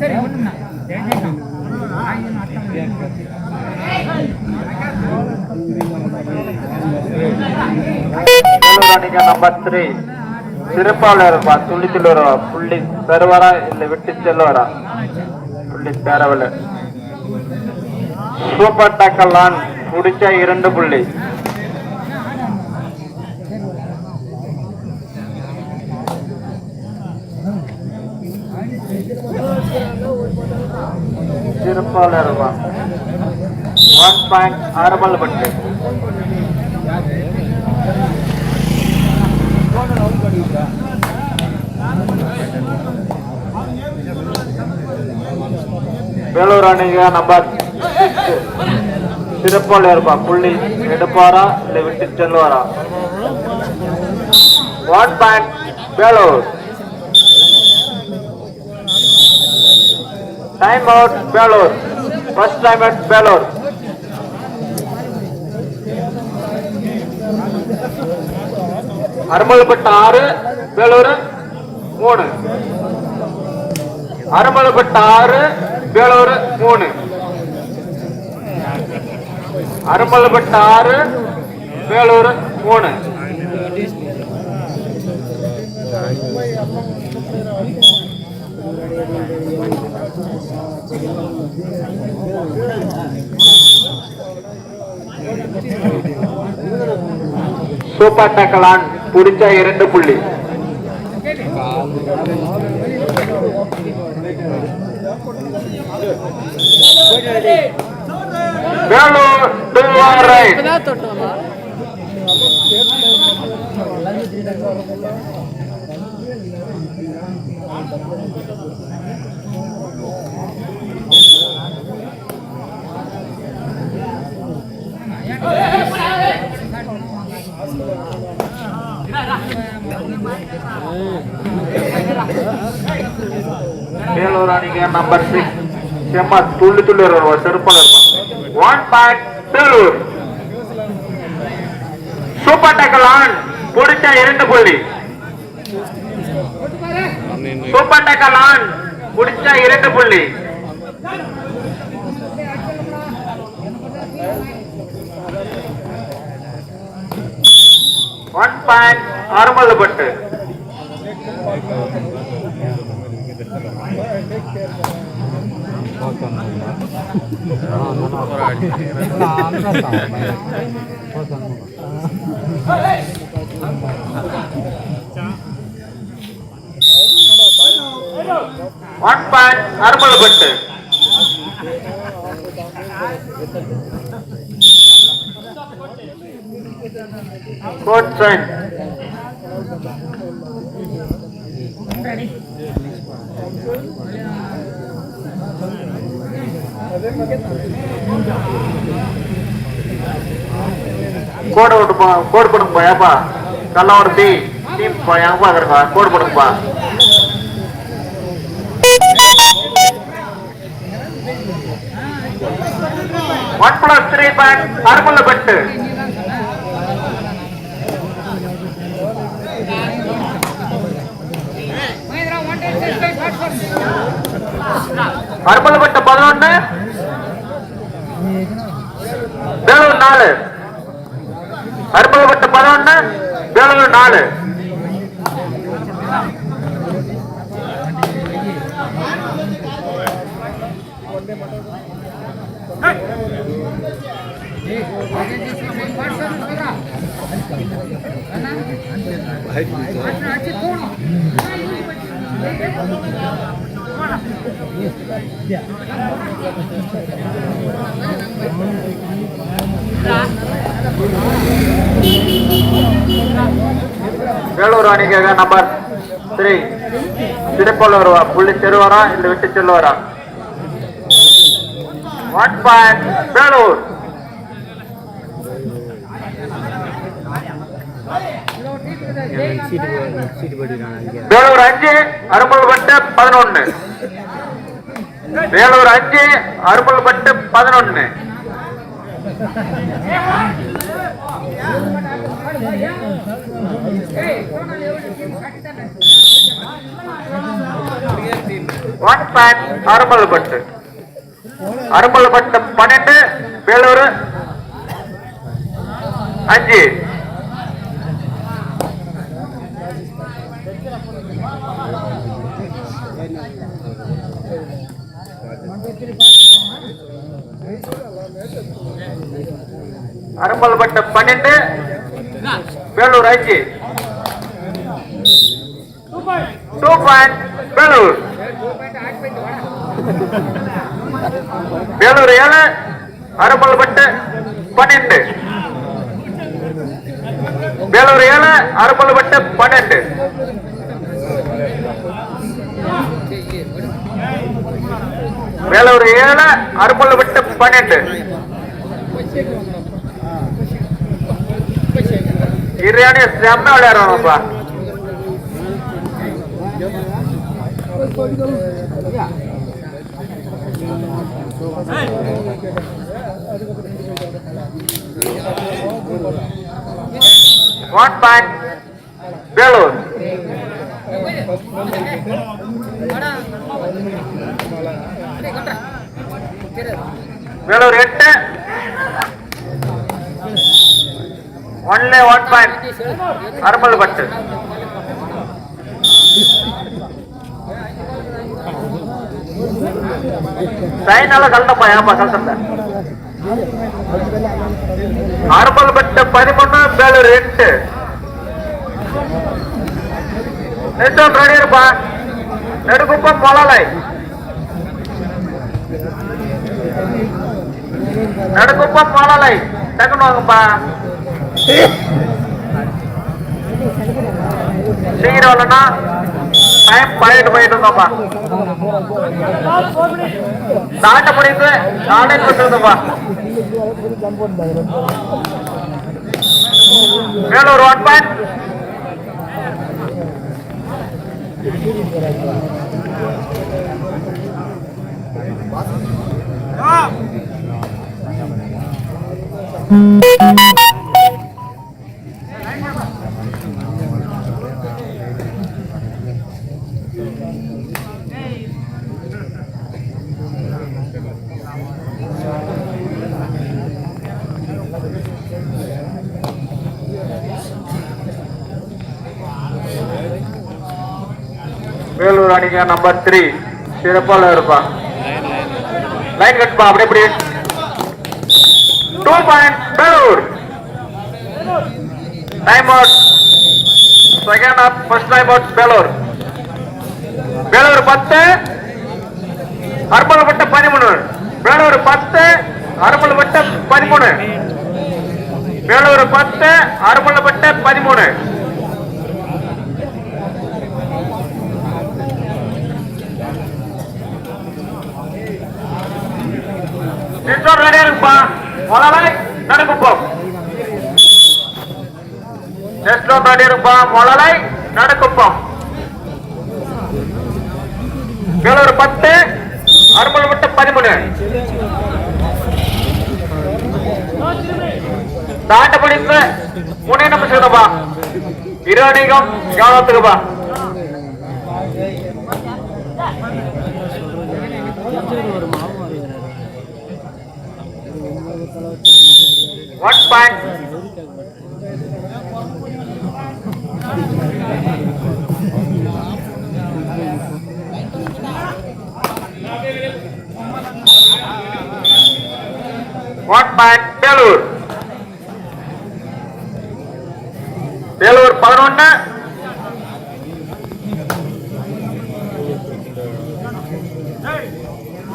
సరే ఉంటున్నా ఆయన ನಂಬರ್ ತ್ರೀ ಸಿರಪಾಳರಪ್ಪ ತುಳಿತಿಲೋರ ಪುಳ್ಳಿ ಸರ್ವರ ಇಲ್ಲಿ ಬಿಟ್ಟಿದ್ದಲ್ಲೋರ ಪುಳ್ಳಿ ಪ್ಯಾರವಲ್ಲ சூப்பர் டேக்கல் ஆன் முடிச்ச இரண்டு புள்ளி. சிறப்பாளர் ஒன் பாயிண்ட் ஆறுமல் பட்டு வேலூர் அணிக நம்பர் சிறப்பால் இருப்பா. புள்ளி எடுப்பாரா இல்லை விட்டு செல்வாரா one point Vellore. Time out Vellore. First time out Vellore. அருமல்பட்ட ஆறு வேலூர் மூணு. அருமல்பட்ட ஆறு வேலூர் மூணு. அருமல்பட்ட ஆறு வேலூர் மூணு. சூப்பர் டக்கலான் புடிச்ச இரண்டு புள்ளி. Vellore to our right. Vellore அணிக்கு நம்பர் சிக்ஸ் செம்ம துள்ளி துள்ளி வருவா செருப்பால் இருப்பான். One point Vellore super tackle on. பிடிச்ச இரண்டு புள்ளி. சூப்பர் டேக்கல் ஆன். பிடிச்ச இரண்டு புள்ளி. ஒன் பாயிண்ட் பட்டு. ஒன் பாயிண்ட் அருமல்லப்பட்டு கோட் சைன் கோடு விட்டுப்பா கோடு போடுங்கப்பா ஏப்பா. நல்லா ஒரு டீ டீம்ப்பா எங்க பாக்குறப்பா கோடு போடுங்கப்பா one plus three back Arumallapattu. Arumallapattu பதினொன்னு வேலூர் நாலு அருமல்லப்பட்ட பதினொன்னு வேலூர் நாலு வேலூர் அணிக்காக நம்பர் த்ரீ திருப்பல் வருவா. புள்ளி செருவாரா இல்ல விட்டு செல்வாரா ஒன் பாயிண்ட் வேலூர். வேலூர் அஞ்சு அரும்பல் பட்டு பதினொன்னு. வேலூர் அஞ்சு அருமல்பட்டு பதினொன்னு. ஒன் பாயிண்ட் அருமல்பட்டு அருமல்பட்டு பன்னெண்டு வேலூர் அஞ்சு. அரும்பல்பட்டு பன்னெண்டு வேலூர் அஞ்சு டூ பாயிண்ட் வேலூர். வேலூர் ஏழு அரும்பல்பட்டு பன்னெண்டு. வேலூர் ஏழு அரும்பல்பட்டு பன்னெண்டு. வேலூர் ஏழு அரும்பல்பட்டு பன்னெண்டு. இரு செம்ம விளையாடுவாங்கப்பா ஒன் பாயிண்ட் வேலூர் வேலூர் எட்டு ஒன்லே ஒன் பாயிண்ட் அருமல்பட்டு சைனால கலந்தப்பா ஏப்பா கலந்த அருமல்பட்டு பதிமூணு பேலூர் எட்டு. நெட்டம் ரெடி இருப்பா. நெடுக்குப்பம் மொழலை. நடுக்குப்பம் மொழலை. டக்குன்னு வாங்கப்பா. சீக்கிரம் வரலன்னா டைம் பண்ணிட்டு போயிட்டு இருந்தோம்ப்பா. தாண்ட முடிந்து நானே கொண்டு இருந்தோம்ப்பா வேலூர் ஒன் பாயிண்ட் வேலூர் அணிங்க நம்பர் த்ரீ சிறப்பால இருப்பா. லைன் கட்பா அப்படி எப்படி two point Vellore. Time out second of first time out Vellore. Vellore பத்து அருமலப்பட்ட பதிமூணு. வேலூர் பத்து அருமலப்பட்ட பதிமூணு. வேலூர் பத்து அருமலப்பட்ட பதிமூணு. நின்றோர் ரெடியா இருப்பா முதலாளி நடக்குப்போம் நெஸ்டோ ரெடி இருப்பா முதலாளி நடக்குப்போம் வேலூர் பத்து அருமல் மட்டும் பதிமூணு. தாண்ட முடிந்து மூணே நம்ம இருக்குப்பா இரு அணிகம் கவனத்துக்குப்பா one point one point Vellore Vellore பதினொன்னு.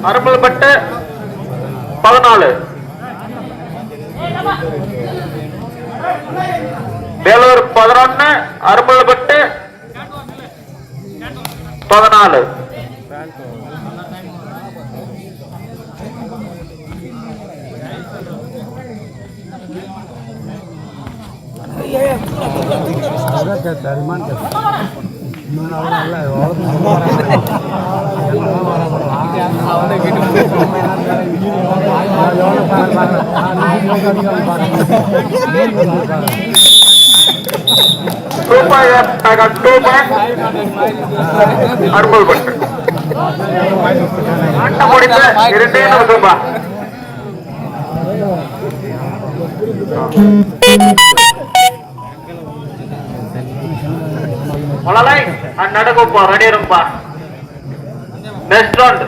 அரும்பல்பட்டு பதினாலு. வேலூர் பதினொன்னு அரும்பல்பட்டு பதினாலு. தருமான்னு அறுபது பட்டு ஆட்டம் முடிந்த இரண்டே நிமிஷம் ಮೊಳಲೈ ನಡಗೊಬ್ಬ ರೆಡಿ ಇರಪ್ಪ ನೆಕ್ಸ್ಟ್ ರೌಂಡ್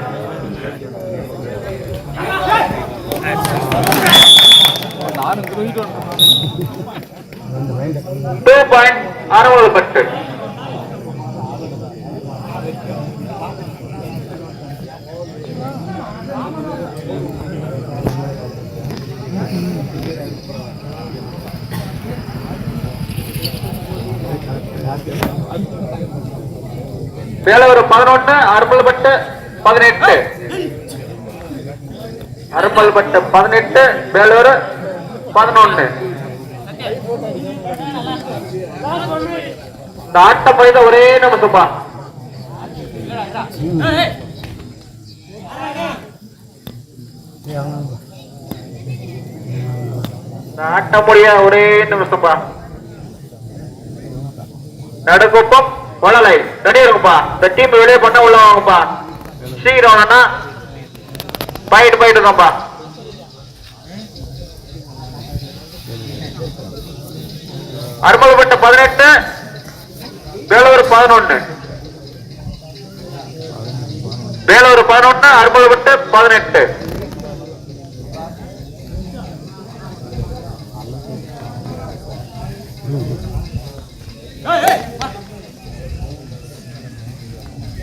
ಟೂ ಪಾಯಿಂಟ್ ಅರವತ್ತು ಪಟ್ಟು வேலவர் பதினொன்னு அரும்பல்பட்டு பதினெட்டு. அரும்பல்பட்டு பதினெட்டு வேலூர் பதினொன்னு. இந்த ஆட்ட போய்த ஒரே நமக்குப்பா இந்த முடிய ஒரே நிமிஷம்ப்பா. நடுக்குப்பம். வளலை. ரெடி இருக்குப்பா. இந்த டீம் வெளியே பண்ண உள்ள வாங்கப்பா. சீக்கிரம் வேணா போயிட்டு போயிட்டு இருக்கோம்ப்பா அருமல்பட்டு பதினெட்டு வேலூர் பதினொன்னு. வேலூர் பதினொன்னு அருமல்பட்டு பதினெட்டு.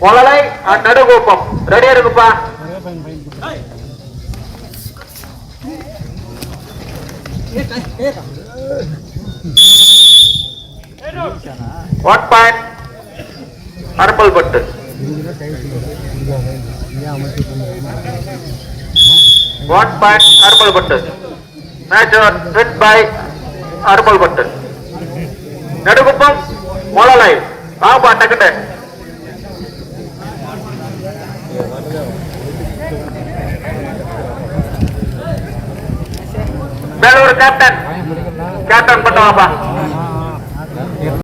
முதலை நடுகோப்பம் ரெடியா இருக்குப்பா? ஒன் பாயிண்ட் அரும்பல் பட்டு ஒன் பாயிண்ட் அரும்பல் பட்டு மேட்ச் வின் பை அரும்பல் பட்டு நடுகுப்பம் மொழலை வாப்பா டக்குட்டு வேலூர் கேப்டன் கேப்டன் பண்ணுவாப்பா